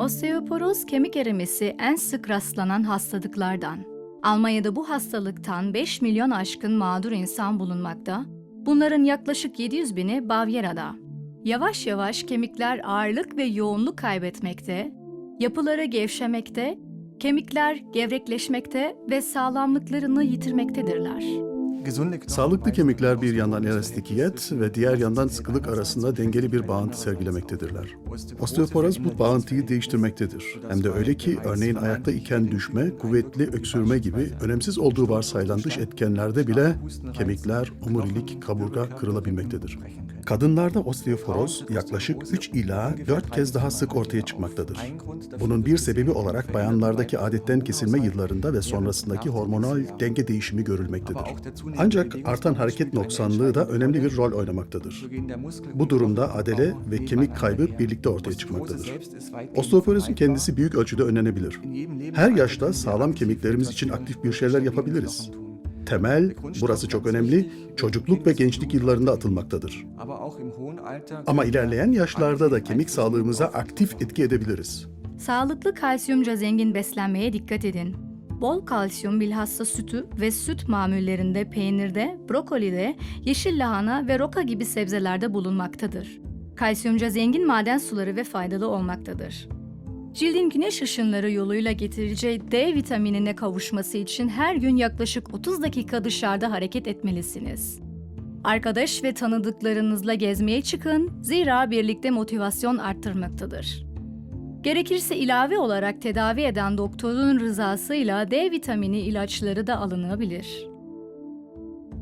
Osteoporoz kemik erimesi en sık rastlanan hastalıklardan. Almanya'da bu hastalıktan 5 milyon aşkın mağdur insan bulunmakta. Bunların yaklaşık 700 bini Bavyera'da. Yavaş yavaş kemikler ağırlık ve yoğunluk kaybetmekte, yapıları gevşemekte, kemikler gevrekleşmekte ve sağlamlıklarını yitirmektedirler. Sağlıklı kemikler bir yandan elastikiyet ve diğer yandan sıkılık arasında dengeli bir bağıntı sergilemektedirler. Osteoporoz bu bağıntıyı değiştirmektedir. Hem de öyle ki örneğin ayakta iken düşme, kuvvetli öksürme gibi önemsiz olduğu varsayılan dış etkenlerde bile kemikler, omurilik, kaburga kırılabilmektedir. Kadınlarda osteoporoz yaklaşık 3 ila 4 kez daha sık ortaya çıkmaktadır. Bunun bir sebebi olarak bayanlardaki adetten kesilme yıllarında ve sonrasındaki hormonal denge değişimi görülmektedir. Ancak artan hareket noksanlığı da önemli bir rol oynamaktadır. Bu durumda adele ve kemik kaybı birlikte ortaya çıkmaktadır. Osteoporozun kendisi büyük ölçüde önlenebilir. Her yaşta sağlam kemiklerimiz için aktif bir şeyler yapabiliriz. Temel, burası çok önemli, çocukluk ve gençlik yıllarında atılmaktadır. Ama ilerleyen yaşlarda da kemik sağlığımıza aktif etki edebiliriz. Sağlıklı kalsiyumca zengin beslenmeye dikkat edin. Bol kalsiyum bilhassa sütü ve süt mamullerinde, peynirde, brokolide, yeşil lahana ve roka gibi sebzelerde bulunmaktadır. Kalsiyumca zengin maden suları ve faydalı olmaktadır. Cildin güneş ışınları yoluyla getireceği D vitaminine kavuşması için her gün yaklaşık 30 dakika dışarıda hareket etmelisiniz. Arkadaş ve tanıdıklarınızla gezmeye çıkın, zira birlikte motivasyon arttırmaktadır. Gerekirse ilave olarak tedavi eden doktorun rızasıyla D vitamini ilaçları da alınabilir.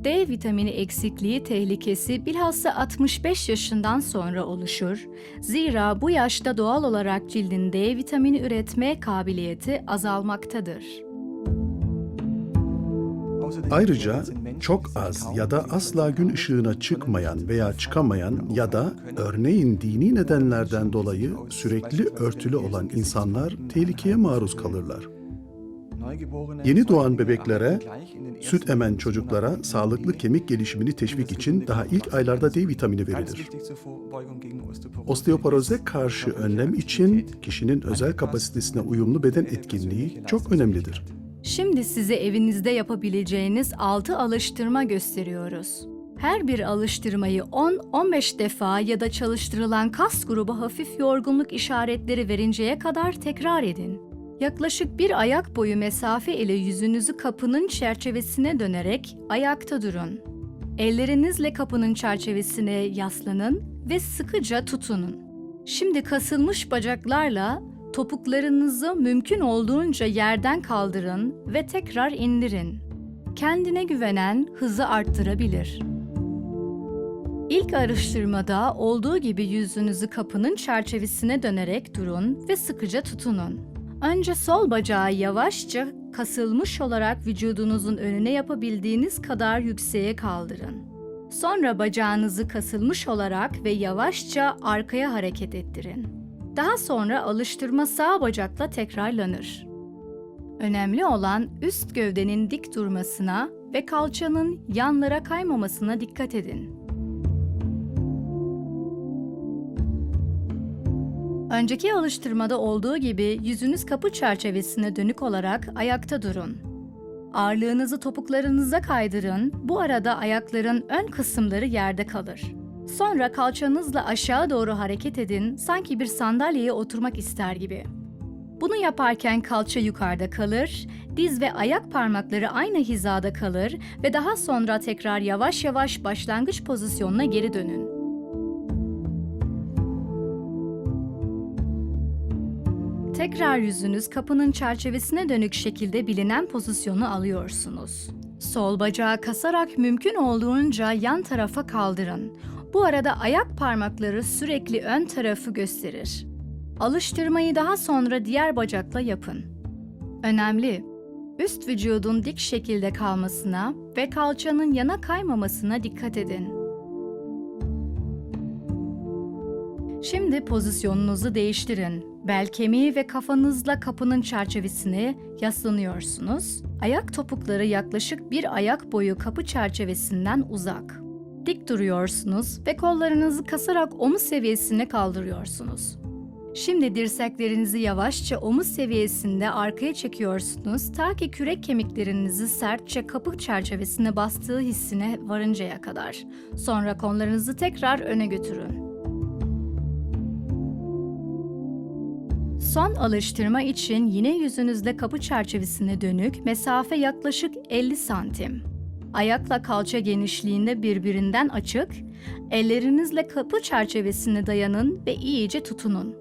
D vitamini eksikliği tehlikesi bilhassa 65 yaşından sonra oluşur. Zira bu yaşta doğal olarak cildin D vitamini üretme kabiliyeti azalmaktadır. Ayrıca çok az ya da asla gün ışığına çıkmayan veya çıkamayan ya da örneğin dini nedenlerden dolayı sürekli örtülü olan insanlar tehlikeye maruz kalırlar. Yeni doğan bebeklere, süt emen çocuklara sağlıklı kemik gelişimini teşvik için daha ilk aylarda D vitamini verilir. Osteoporoze karşı önlem için kişinin özel kapasitesine uyumlu beden etkinliği çok önemlidir. Şimdi size evinizde yapabileceğiniz 6 alıştırma gösteriyoruz. Her bir alıştırmayı 10-15 defa ya da çalıştırılan kas grubu hafif yorgunluk işaretleri verinceye kadar tekrar edin. Yaklaşık bir ayak boyu mesafe ile yüzünüzü kapının çerçevesine dönerek ayakta durun. Ellerinizle kapının çerçevesine yaslanın ve sıkıca tutunun. Şimdi kasılmış bacaklarla topuklarınızı mümkün olduğunca yerden kaldırın ve tekrar indirin. Kendine güvenen hızı arttırabilir. İlk araştırmada olduğu gibi yüzünüzü kapının çerçevesine dönerek durun ve sıkıca tutunun. Önce sol bacağı yavaşça kasılmış olarak vücudunuzun önüne yapabildiğiniz kadar yükseğe kaldırın. Sonra bacağınızı kasılmış olarak ve yavaşça arkaya hareket ettirin. Daha sonra alıştırma sağ bacakla tekrarlanır. Önemli olan üst gövdenin dik durmasına ve kalçanın yanlara kaymamasına dikkat edin. Önceki alıştırmada olduğu gibi yüzünüz kapı çerçevesine dönük olarak ayakta durun. Ağırlığınızı topuklarınıza kaydırın. Bu arada ayakların ön kısımları yerde kalır. Sonra kalçanızla aşağı doğru hareket edin, sanki bir sandalyeye oturmak ister gibi. Bunu yaparken kalça yukarıda kalır, diz ve ayak parmakları aynı hizada kalır ve daha sonra tekrar yavaş yavaş başlangıç pozisyonuna geri dönün. Tekrar yüzünüz kapının çerçevesine dönük şekilde bilinen pozisyonu alıyorsunuz. Sol bacağı kasarak mümkün olduğunca yan tarafa kaldırın. Bu arada ayak parmakları sürekli ön tarafı gösterir. Alıştırmayı daha sonra diğer bacakla yapın. Önemli. Üst vücudun dik şekilde kalmasına ve kalçanın yana kaymamasına dikkat edin. Şimdi pozisyonunuzu değiştirin. Bel kemiği ve kafanızla kapının çerçevesine yaslanıyorsunuz. Ayak topukları yaklaşık bir ayak boyu kapı çerçevesinden uzak. Dik duruyorsunuz ve kollarınızı kasarak omuz seviyesine kaldırıyorsunuz. Şimdi dirseklerinizi yavaşça omuz seviyesinde arkaya çekiyorsunuz ta ki kürek kemiklerinizi sertçe kapı çerçevesine bastığı hissine varıncaya kadar. Sonra kollarınızı tekrar öne götürün. Son alıştırma için yine yüzünüzle kapı çerçevesine dönük mesafe yaklaşık 50 santim. Ayakla kalça genişliğinde birbirinden açık, ellerinizle kapı çerçevesine dayanın ve iyice tutunun.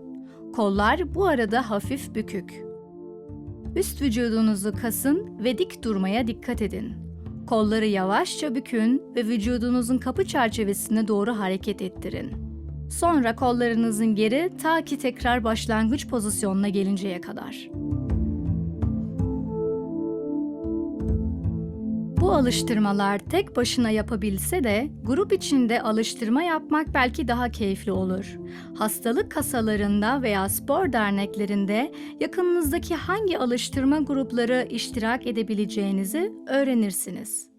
Kollar bu arada hafif bükük. Üst vücudunuzu kasın ve dik durmaya dikkat edin. Kolları yavaşça bükün ve vücudunuzun kapı çerçevesine doğru hareket ettirin. Sonra kollarınızın geri ta ki tekrar başlangıç pozisyonuna gelinceye kadar. Bu alıştırmalar tek başına yapabilse de grup içinde alıştırma yapmak belki daha keyifli olur. Hastalık kasalarında veya spor derneklerinde yakınınızdaki hangi alıştırma grupları iştirak edebileceğinizi öğrenirsiniz.